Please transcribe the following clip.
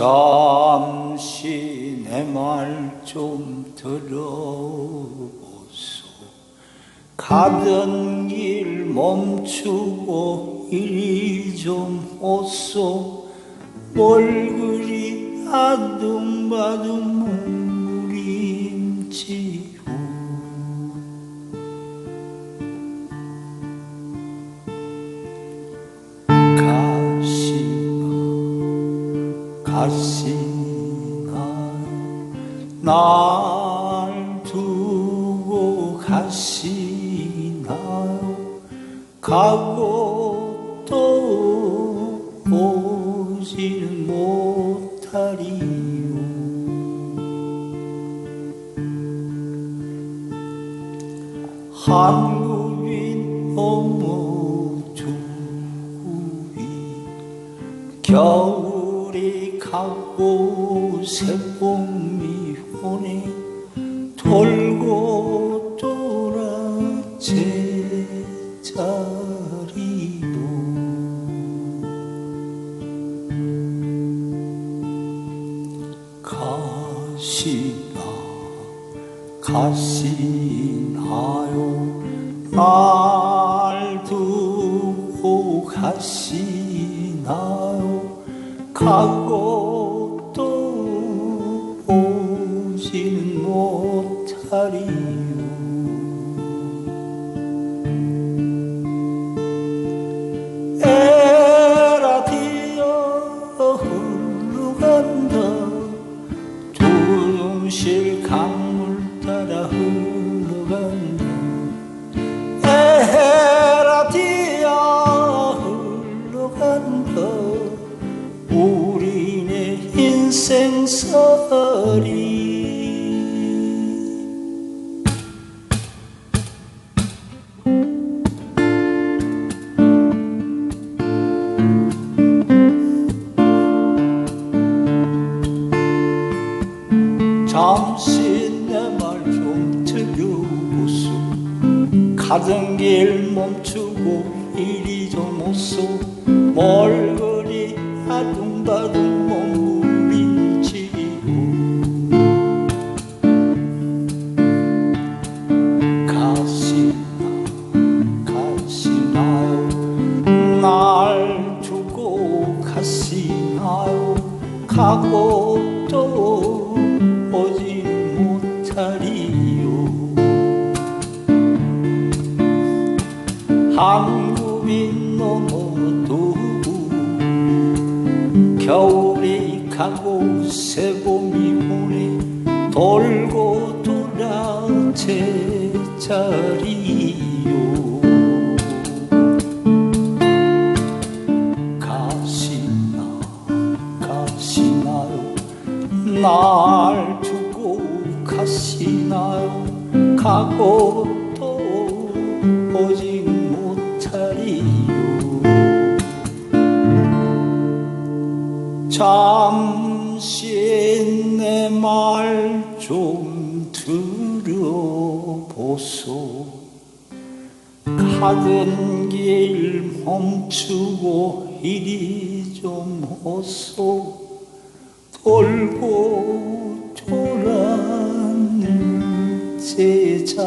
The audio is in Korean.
잠시 내 말 좀 들어보소. 가던 길 멈추고 이리 좀 오소. 뭘 그리 아둥바둥 가시나 날 두고 가시나요? 가고 또 오지는 못하리요. 한국인 두구이 겨울이 가고 새봄이 오네 돌고 돌아 제자리로 가시나 가시나요? 날 두고 가시나요 가고 또 오지는 못하리요. 에라디어 흘러간다. 조용실 강물 따라 흘러간다. 에라디아 흘러간다 인생살이 잠시 내 말 좀 들려보소 가던 길 멈추고 이리 좀 오소 뭘 그리 아둥바둥 두고 가시나요 가고 또 오지 못하리요. 한국인 넘어도 겨울이 가고 새봄이 오네 돌고 돌아 제자리요 날 두고 가시나요 가고 또 오지 못하리요. 잠시 내 말 좀 들어보소. 가던 길 멈추고 이리 좀 오소 돌고 돌아는 제자리요